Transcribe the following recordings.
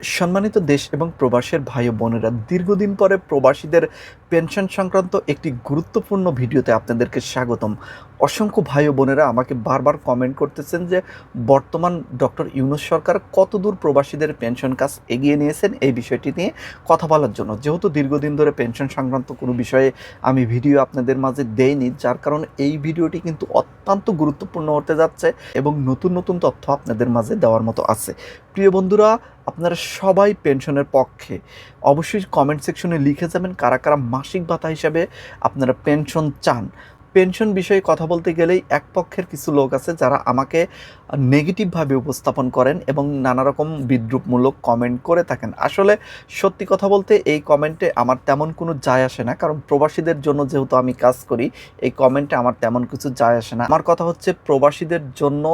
সম্মানিত দেশ এবং প্রবাসের ভাই বোনেরা, দীর্ঘদিন পরে প্রবাসীদের পেনশন সংক্রান্ত একটি গুরুত্বপূর্ণ ভিডিওতে আপনাদেরকে স্বাগতম। অসংখ্য ভাই বোনেরা আমাকে বারবার কমেন্ট করতেছেন যে, বর্তমান ডক্টর ইউনুস সরকার কতদূর প্রবাসীদের পেনশন কাজ এগিয়ে নিয়েছেন এই বিষয়টি নিয়ে কথা বলার জন্য। যেহেতু দীর্ঘদিন ধরে পেনশন সংক্রান্ত কোনো বিষয়ে আমি ভিডিও আপনাদের মাঝে দেইনি, যার কারণে এই ভিডিওটি কিন্তু অত্যন্ত গুরুত্বপূর্ণ হতে যাচ্ছে এবং নতুন নতুন তথ্য আপনাদের মাঝে দেওয়ার মতো আছে। প্রিয় বন্ধুরা, আপনারা সবাই পেনশনের পক্ষে। অবশ্যই কমেন্ট সেকশনে লিখে যাবেন কারা কারা মাসিক ভাতা হিসাবে আপনারা পেনশন চান। পেনশন বিষয়ে কথা বলতে গেলেই এক পক্ষের কিছু লোক আছে যারা আমাকে নেগেটিভভাবে উপস্থাপন করেন এবং নানা রকম বিদ্রুপমূলক কমেন্ট করে থাকেন। আসলে সত্যি কথা বলতে এই কমেন্টে আমার তেমন কোনো যায় আসে না, কারণ প্রবাসীদের জন্য যেহেতু আমি কাজ করি, এই কমেন্টে আমার তেমন কিছু যায় আসে না। আমার কথা হচ্ছে প্রবাসীদের জন্য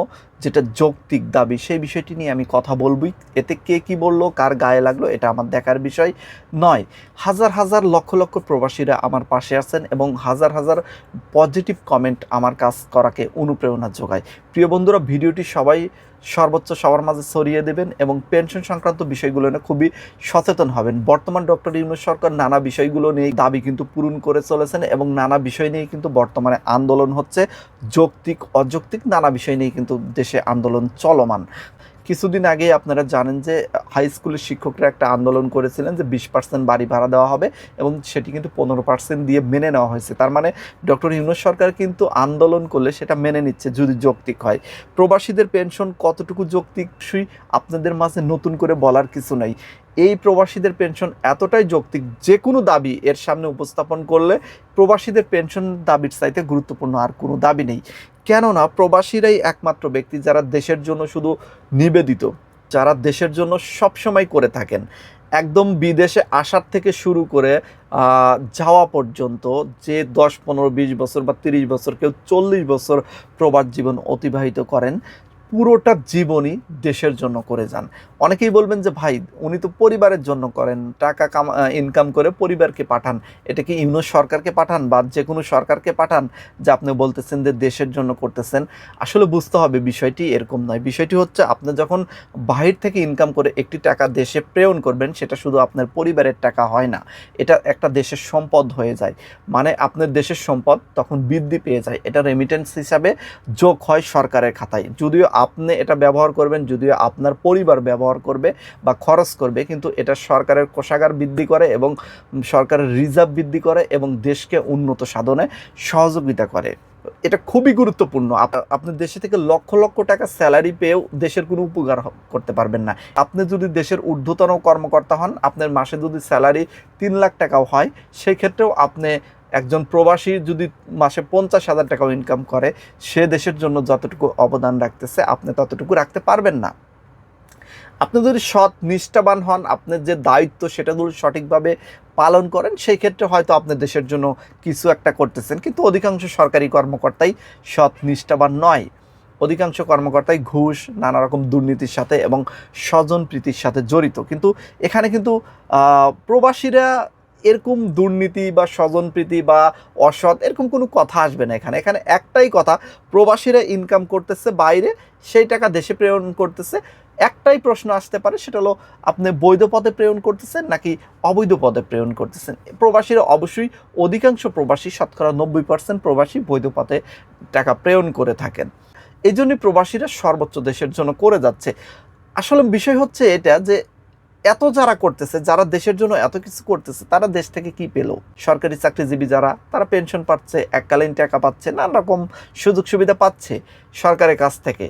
যেটা যৌক্তিক দাবি, সেই বিষয়টি নিয়ে আমি কথা বলবই। এতে কে কি বলল, কার গায়ে লাগল, এটা আমার দেখার বিষয় নয়। হাজার হাজার লক্ষ লক্ষ প্রবাসীরা আমার পাশে আছেন এবং হাজার হাজার পজিটিভ কমেন্ট আমার কাজ করাকে অনুপ্রেরণা যোগায়। প্রিয় বন্ধুরা, ভিডিওটি সবাই সর্বোচ্চ সবার মাঝে ছড়িয়ে দেবেন এবং পেনশন সংক্রান্ত বিষয়গুলো নিয়ে খুবই সচেতন হবেন। বর্তমান ডক্টর ইউনুস সরকার নানা বিষয়গুলো নিয়ে দাবি কিন্তু পূরণ করে চলেছেন এবং নানা বিষয় নিয়ে কিন্তু বর্তমানে আন্দোলন হচ্ছে। যৌক্তিক, অযৌক্তিক নানা বিষয় নিয়ে কিন্তু দেশে আন্দোলন চলমান। কিছুদিন আগে আপনারা জানেন যে হাই স্কুলের শিক্ষকরা একটা আন্দোলন করেছিলেন যে, বিশ পার্সেন্ট বাড়ি ভাড়া দেওয়া হবে এবং সেটি কিন্তু পনেরো পার্সেন্ট দিয়ে মেনে নেওয়া হয়েছে। তার মানে ডক্টর ইউনুস সরকার কিন্তু আন্দোলন করলে সেটা মেনে নিচ্ছে যদি যৌক্তিক হয়। প্রবাসীদের পেনশন কতটুকু যৌক্তিক সুই আপনাদের মাঝে নতুন করে বলার কিছু নাই। এই প্রবাসীদের পেনশন এতটাই যৌক্তিক যে কোনো দাবি এর সামনে উপস্থাপন করলে প্রবাসীদের পেনশন দাবির চাইতে গুরুত্বপূর্ণ আর কোনো দাবি নেই। কেননা প্রবাসীরাই একমাত্র ব্যক্তি যারা দেশের জন্য শুধু নিবেদিত, যারা দেশের জন্য সবসময় করে থাকেন। একদম বিদেশে আসার থেকে শুরু করে যাওয়া পর্যন্ত যে দশ, পনেরো, বিশ বছর বা তিরিশ বছর, কেউ চল্লিশ বছর প্রবাস জীবন অতিবাহিত করেন পুরোটা জীবনই দেশের জন্য করে যান। অনেকেই বলবেন যে, ভাই, উনি তো পরিবারের জন্য করেন। টাকা কাম ইনকাম করে পরিবারকে পাঠান। এটা কি ইউনুস সরকারকে পাঠান বা যে কোনো সরকারকে পাঠান যে আপনি বলতেছেন যে দেশের জন্য করতেছেন? আসলে বুঝতে হবে বিষয়টি এরকম নয়। বিষয়টি হচ্ছে, আপনি যখন বাহির থেকে ইনকাম করে একটি টাকা দেশে প্রেরণ করবেন, সেটা শুধু আপনার পরিবারের টাকা হয় না। এটা একটা দেশের সম্পদ হয়ে যায়। মানে আপনার দেশের সম্পদ তখন বৃদ্ধি পেয়ে যায়। এটা রেমিটেন্স হিসাবে যোগ হয় সরকারের খাতায়। যদিও আপনি এটা ব্যবহার করবেন, যদিও আপনার পরিবার ব্যবহার করবে বা খরচ করবে, কিন্তু এটা সরকারের কোষাগার বৃদ্ধি করে এবং সরকারের রিজার্ভ বৃদ্ধি করে এবং দেশকে উন্নত সাধনে সহযোগিতা করে। এটা খুবই গুরুত্বপূর্ণ। আপ- আপনি দেশে থেকে লক্ষ লক্ষ টাকা স্যালারি পেয়েও দেশের কোনো উপকার করতে পারবেন না। আপনি যদি দেশের ঊর্ধ্বতন কর্মকর্তা হন, আপনার মাসে যদি স্যালারি তিন লাখ টাকাও হয়, সেক্ষেত্রেও আপনি একজন প্রবাসী যদি মাসে পঞ্চাশ হাজার টাকাও ইনকাম করে, সে দেশের জন্য যতটুকু অবদান রাখতেছে, আপনি ততটুকু রাখতে পারবেন না। আপনি যদি সৎ, নিষ্ঠাবান হন আপনার যে দায়িত্ব সেটা যদি সঠিকভাবে পালন করেন, সেই ক্ষেত্রে হয়তো আপনার দেশের জন্য কিছু একটা করতেছেন। কিন্তু অধিকাংশ সরকারি কর্মকর্তাই সৎ, নিষ্ঠাবান নয়। অধিকাংশ কর্মকর্তাই ঘুষ, নানা রকম দুর্নীতির সাথে এবং স্বজন প্রীতির সাথে জড়িত। কিন্তু এখানে কিন্তু প্রবাসীরা এরকম দুর্নীতি বা স্বজনপ্রীতি বা অসৎ এরকম কোনো কথা আসবে না এখানে। এখানে একটাই কথা, প্রবাসীরা ইনকাম করতেছে বাইরে, সেই টাকা দেশে প্রেরণ করতেছে। একটাই প্রশ্ন আসতে পারে, সেটা হলো, আপনি বৈধ পদে প্রেরণ করতেছেন নাকি অবৈধ পদে প্রেরণ করতেছেন? প্রবাসীরা অবশ্যই অধিকাংশ প্রবাসী, শতকরা নব্বই পার্সেন্ট প্রবাসী বৈধ পথে টাকা প্রেরণ করে থাকেন। এই জন্যই প্রবাসীরা সর্বোচ্চ দেশের জন্য করে যাচ্ছে। আসলে বিষয় হচ্ছে এটা যে এত যারা করতেছে, যারা দেশের জন্য এত কিছু করতেছে, তারা দেশ থেকে কি পেল? সরকারি চাকরিজীবী যারা, তারা পেনশন পাচ্ছে, এককালীন টাকা পাচ্ছে, নানা রকম সুযোগ সুবিধা পাচ্ছে সরকারের কাছ থেকে।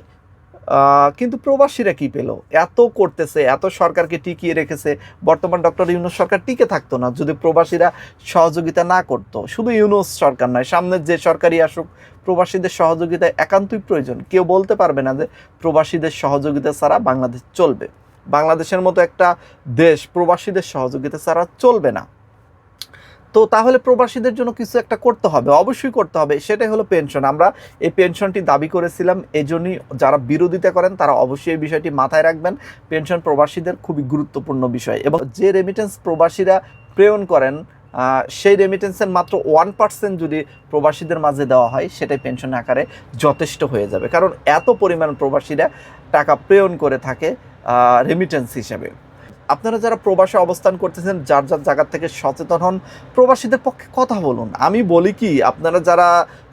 কিন্তু প্রবাসীরা কি পেল? এত করতেছে, এত সরকারকে টিকিয়ে রেখেছে। বর্তমান ডক্টর ইউনুস সরকার টিকে থাকতো না, যদি প্রবাসীরা সহযোগিতা না করতো। শুধু ইউনুস সরকার নয়, সামনের যে সরকারি আসুক, প্রবাসীদের সহযোগিতা একান্তই প্রয়োজন। কেউ বলতে পারবে না যে প্রবাসীদের সহযোগিতা ছাড়া বাংলাদেশ চলবে। বাংলাদেশের মতো একটা দেশ, প্রবাসীদের সহযোগিতা ছাড়া চলবে না। তো তাহলে প্রবাসীদের জন্য কিছু একটা করতে হবে, অবশ্যই করতে হবে। সেটাই হলো পেনশন আমরা এই পেনশনটি দাবি করেছিলাম এই জন্যই যারা বিরোধিতা করেন, তারা অবশ্যই এই বিষয়টি মাথায় রাখবেন। পেনশন প্রবাসীদের খুবই গুরুত্বপূর্ণ বিষয় এবং যে রেমিটেন্স প্রবাসীরা প্রেরণ করেন সেই রেমিটেন্সের মাত্র ওয়ান পার্সেন্ট যদি প্রবাসীদের মাঝে দেওয়া হয়, সেটাই পেনশন আকারে যথেষ্ট হয়ে যাবে। কারণ এত পরিমাণ প্রবাসীরা টাকা প্রেরণ করে থাকে রেমিটেন্স হিসাবে। আপনারা যারা প্রবাসে অবস্থান করতেছেন, যার যার জায়গা থেকে সচেতন হন, প্রবাসীদের পক্ষে কথা বলুন। আমি বলি কি, আপনারা যারা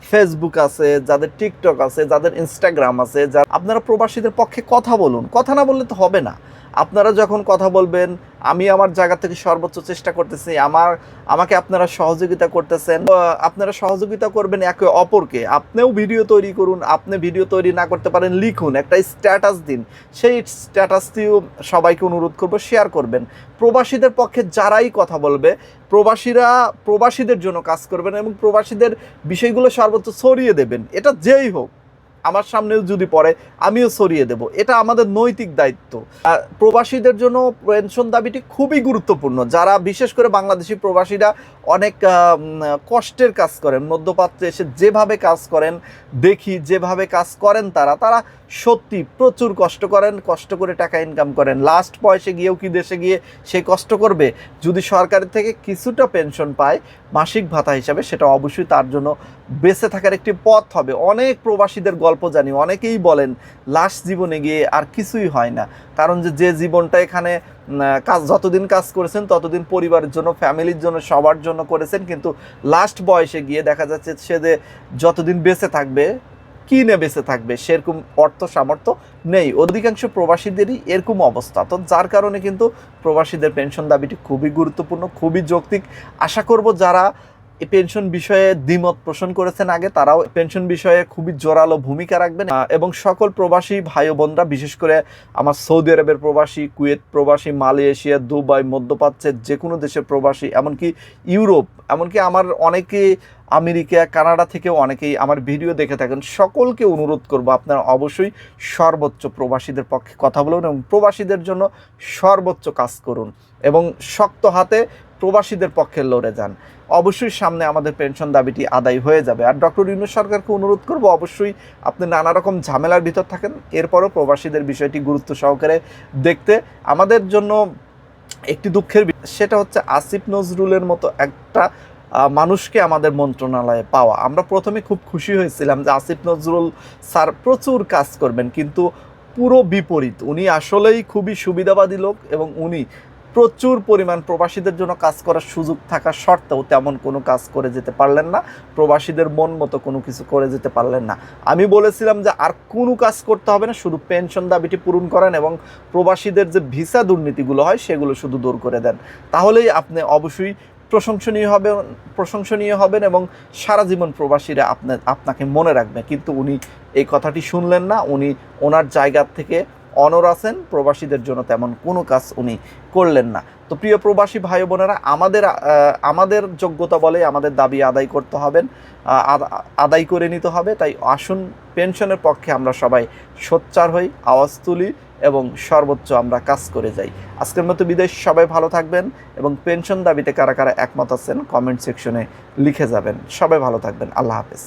ফেসবুক আছে, যাদের টিকটক আছে, যাদের ইনস্টাগ্রাম আছে, যারা আপনারা প্রবাসীদের পক্ষে কথা বলুন। কথা না বললে তো হবে না। আপনারা যখন কথা বলবেন, আমি আমার জায়গা থেকে সর্বোচ্চ চেষ্টা করতেছি, আমার, আমাকে আপনারা সহযোগিতা করতেছেন। আপনারা সহযোগিতা করবেন একে অপরকে। আপনিও ভিডিও তৈরি করুন, আপনি ভিডিও তৈরি না করতে পারেন, লিখুন, একটা স্ট্যাটাস দিন। সেই স্ট্যাটাসটিও সবাইকে অনুরোধ করব, শেয়ার করবেন। প্রবাসীদের পক্ষে যারাই কথা বলবে, প্রবাসীরা, প্রবাসীদের জন্য কাজ করবেন এবং প্রবাসীদের বিষয়গুলো সর্বোচ্চ ছড়িয়ে দেবেন। এটা যেই হোক। আমার সামনেও যদি পড়ে, আমিও সরিয়ে দেব। এটা আমাদের নৈতিক দায়িত্ব। আর প্রবাসীদের জন্য পেনশন দাবিটি খুবই গুরুত্বপূর্ণ। যারা বিশেষ করে বাংলাদেশি প্রবাসীরা অনেক কষ্টের কাজ করেন, মধ্যপ্রাচ্যে এসে যেভাবে কাজ করেন, দেখি যেভাবে কাজ করেন তারা তারা সত্যি প্রচুর কষ্ট করেন, কষ্ট করে টাকা ইনকাম করেন। লাস্ট বয়সে গিয়েও কি দেশে গিয়ে সে কষ্ট করবে? যদি সরকারের থেকে কিছুটা পেনশন পায়, মাসিক ভাতা হিসাবে সেটা অবশ্যই তার জন্য বেঁচে থাকার একটি পথ হবে। অনেক প্রবাসীদের গল্প জানি। অনেকেই বলেন লাস্ট জীবনে গিয়ে আর কিছুই হয় না। কারণ যে যে জীবনটা এখানে কাজ, যতদিন কাজ করেছেন, ততদিন পরিবারের জন্য, ফ্যামিলির জন্য, সবার জন্য করেছেন। কিন্তু লাস্ট বয়সে গিয়ে দেখা যাচ্ছে সে যে, যতদিন বেঁচে থাকবে, কি নিয়ে বেঁচে থাকবে? সেরকম অর্থ সামর্থ্য নেই। অধিকাংশ প্রবাসীদেরই এরকম অবস্থা। তো যার কারণে কিন্তু প্রবাসীদের পেনশন দাবিটি খুবই গুরুত্বপূর্ণ, খুবই যৌক্তিক। আশা করব যারা পেনশন বিষয়ে দ্বিমত পোষণ করেছেন আগে, তারাও পেনশন বিষয়ে খুবই জোরালো ভূমিকা রাখবেন। এবং সকল প্রবাসী ভাই বোনরা, বিশেষ করে আমার সৌদি আরবের প্রবাসী, কুয়েত প্রবাসী, মালয়েশিয়া, দুবাই মধ্যপ্রাচ্যের যে কোনো দেশের প্রবাসী, এমনকি ইউরোপ, এমনকি আমার অনেকে আমেরিকা, কানাডা থেকেও অনেকেই আমার ভিডিও দেখে থাকেন, সকলকে অনুরোধ করব আপনারা অবশ্যই সর্বোচ্চ প্রবাসীদের পক্ষে কথা বলুন এবং প্রবাসীদের জন্য সর্বোচ্চ কাজ করুন এবং শক্ত হাতে প্রবাসীদের পক্ষে লড়ে যান। অবশ্যই সামনে আমাদের পেনশন দাবিটি আদায় হয়ে যাবে। আর ডক্টর ইউনুস সরকারকে অনুরোধ করব, অবশ্যই আপনি নানা রকম ঝামেলার ভিতর থাকেন। এরপরও প্রবাসীদের বিষয়টি গুরুত্ব সহকারে দেখতে। আমাদের জন্য একটি দুঃখের সেটা হচ্ছে আসিফ নজরুলের মতো একটা মানুষকে আমাদের মন্ত্রণালয়ে পাওয়া। আমরা প্রথমে খুব খুশি হয়েছিলাম যে আসিফ নজরুল স্যার প্রচুর কাজ করবেন, কিন্তু পুরো বিপরীত। উনি আসলেই খুবই সুবিধাবাদী লোক এবং উনি প্রচুর পরিমাণ প্রবাসীদের জন্য কাজ করার সুযোগ থাকা সত্ত্বেও তেমন কোনো কাজ করে যেতে পারলেন না। প্রবাসীদের মন মতো কোনো কিছু করে যেতে পারলেন না। আমি বলেছিলাম যে আর কোনো কাজ করতে হবে না, শুধু পেনশন দাবিটি পূরণ করেন এবং প্রবাসীদের যে ভিসা দুর্নীতিগুলো হয় সেগুলো শুধু দূর করে দেন। তাহলেই আপনি অবশ্যই প্রশংসনীয় হবে প্রশংসনীয় হবেন এবং সারা জীবন প্রবাসীরা আপনার আপনাকে মনে রাখবে। কিন্তু উনি এই কথাটি শুনলেন না, উনি ওনার জায়গা থেকে অনর আছেন, প্রবাসীদের জন্য তেমন কোনো কাজ উনি করলেন না। তো প্রিয় প্রবাসী ভাই বোনেরা, আমাদের আমাদের যোগ্যতা বলে আমাদের দাবি আদায় করতে হবেন আদায় করে নিতে হবে, তাই আসুন পেনশনের পক্ষে আমরা সবাই সোচ্চার হই, আওয়াজ তুলি এবং সর্বোচ্চ আমরা কাজ করে যাই। আজকের মতো বিদেশ সবাই ভালো থাকবেন এবং পেনশন দাবিতে কারা কারা একমত আছেন কমেন্ট সেকশনে লিখে যাবেন। সবাই ভালো থাকবেন, আল্লাহ হাফেজ।